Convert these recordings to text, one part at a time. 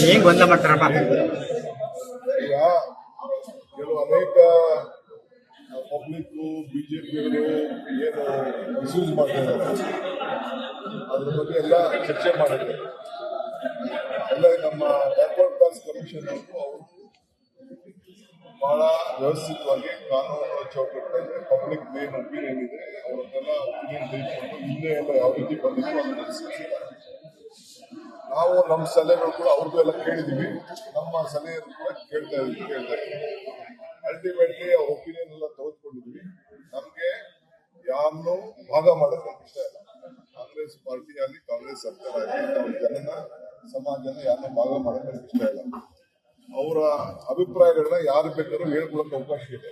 ಹೆಂಗ್ ಗೊಂದಲ ಮಾಡ್ತಾರಪ್ಪ? ಈಗ ಕೆಲವು ಅನೇಕ ಪಬ್ಲಿಕ್ ಬಿಜೆಪಿಯವರು ಏನು ಮಿಸ್ಯೂಸ್ ಮಾಡ್ತಾ ಅದ್ರ ಬಗ್ಗೆ ಎಲ್ಲ ಚರ್ಚೆ ಮಾಡಿದ್ದಾರೆ ಎಲ್ಲ ನಮ್ಮ ಬ್ಯಾಕ್ವರ್ಡ್ ಕ್ಲಾಸ್ ಕಮಿಷನ್ ಅವರು ಬಹಳ ವ್ಯವಸ್ಥಿತವಾಗಿ ಕಾನೂನು ಚೌಕಟ್ಟಲ್ಲಿ ಪಬ್ಲಿಕ್ ಏನು ಒಪಿನಿಯನ್ ಇದೆ. ಅವರನ್ನೆಲ್ಲ ಒಪಿನಿಯನ್ ತೆಗೆದುಕೊಂಡು ಹಿಂದೆ ಎಲ್ಲ ಯಾವ ರೀತಿ ಬಂದಿತ್ತು ಅದನ್ನು ನಾವು ನಮ್ಮ ಸಲಹೆಗಳು ಕೂಡ ಅವ್ರಿಗೂ ಎಲ್ಲ ಕೇಳಿದೀವಿ. ನಮ್ಮ ಸಲಹೆಯನ್ನು ಕೂಡ ಕೇಳ್ತಾ ಇದ್ವಿ, ಕೇಳ್ತಾ ಇದ್ದೀವಿ ಅಲ್ಟಿಮೇಟ್ಲಿ ಅವ್ರ ಒಪಿನಿಯನ್ ಎಲ್ಲ ತೆಗೆದುಕೊಂಡಿದ್ವಿ. ನಮಗೆ ಯಾರನ್ನು ಭಾಗ ಮಾಡೋಕೆ ನಮ್ಗೆ ಇಷ್ಟ ಇಲ್ಲ. ಕಾಂಗ್ರೆಸ್ ಪಾರ್ಟಿ ಆಗಲಿ ಕಾಂಗ್ರೆಸ್ ಸರ್ಕಾರ ಆಗಲಿ ನಾವು ಜನನ, ಸಮಾಜನ ಯಾರನ್ನು ಭಾಗ ಮಾಡೋಕೆ ಇಷ್ಟ ಇಲ್ಲ. ಅವರ ಅಭಿಪ್ರಾಯಗಳನ್ನ ಯಾರು ಬೇಕಾದ್ರೂ ಹೇಳ್ಕೊಳಕ್ಕೆ ಅವಕಾಶ ಇದೆ.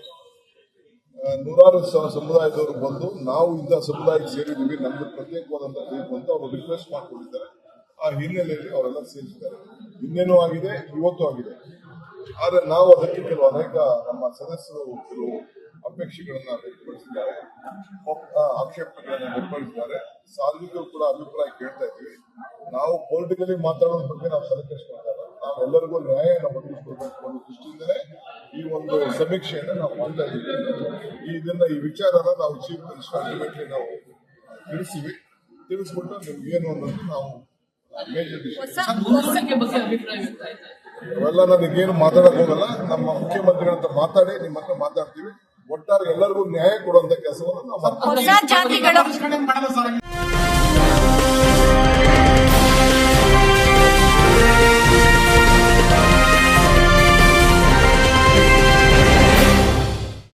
ನೂರಾರು ಸಮುದಾಯದವರು ಬಂದು ನಾವು ಇಂಥ ಸಮುದಾಯಕ್ಕೆ ಸೇರಿದ್ದೀವಿ ನಮ್ದು ಪ್ರತ್ಯೇಕವಾದಂಥ ಬೇಕು ಅಂತ ಅವರು ರಿಕ್ವೆಸ್ಟ್ ಮಾಡ್ಕೊಂಡಿದ್ದಾರೆ. ಆ ಹಿನ್ನೆಲೆಯಲ್ಲಿ ಅವರೆಲ್ಲ ಸೇರಿಸಿದ್ದಾರೆ. ಇನ್ನೇನು ಆಗಿದೆ ಇವತ್ತು ಆಗಿದೆ. ಆದರೆ ನಾವು ಅದಕ್ಕೆ ಕೆಲವು ಅನೇಕ ನಮ್ಮ ಸದಸ್ಯರು ಕೆಲವು ಅಪೇಕ್ಷೆಗಳನ್ನ ವ್ಯಕ್ತಪಡಿಸಿದ್ದಾರೆ. ಒಪ್- ಆ, ಆಕ್ಷೇಪಣೆಗಳನ್ನ ವ್ಯಕ್ತಪಡಿಸಿದ್ದಾರೆ. ಸಾರ್ವಜನಿಕರು ಕೂಡ ಅಭಿಪ್ರಾಯ ಕೇಳ್ತಾ ಇದ್ದೀವಿ. ನಾವು ಪೊಲಿಟಿಕಲಿ ಮಾತಾಡೋದ್ರ ಬಗ್ಗೆ ನಾವು ತಲೆ ನಾವೆಲ್ಲರಿಗೂ ಇಲ್ಲ. ನಾವು ಎಲ್ಲರಿಗೂ ನ್ಯಾಯವನ್ನು ಒದಗಿಸ್ಕೊಡ್ಬೇಕು ಅನ್ನೋ ದೃಷ್ಟಿಯಿಂದಲೇ ಈ ಒಂದು ಸಮೀಕ್ಷೆಯನ್ನು ನಾವು ಮಾಡ್ತಾ ಇದ್ದೀವಿ. ಇದನ್ನ ಈ ವಿಚಾರನ ನಾವು ಚೀಫ್ ಮಿನಿಸ್ಟರ್ ನಾವು ತಿಳಿಸಿವಿ. ತಿಳಿಸ್ಬಿಟ್ಟು ನಿಮ್ಗೆ ಏನು ಅನ್ನೋದು ನಾವು ಅವೆಲ್ಲ ನನಗೇನು ಮಾತಾಡಕ್ ಹೋಗಲ್ಲ. ನಮ್ಮ ಮುಖ್ಯಮಂತ್ರಿಗಳ ಹತ್ರ ಮಾತಾಡಿ ನಿಮ್ಮ ಹತ್ರ ಮಾತಾಡ್ತೀವಿ. ಒಟ್ಟಾರೆ ಎಲ್ಲರಿಗೂ ನ್ಯಾಯ ಕೊಡುವಂತ ಕೆಲಸವನ್ನು ನಾವು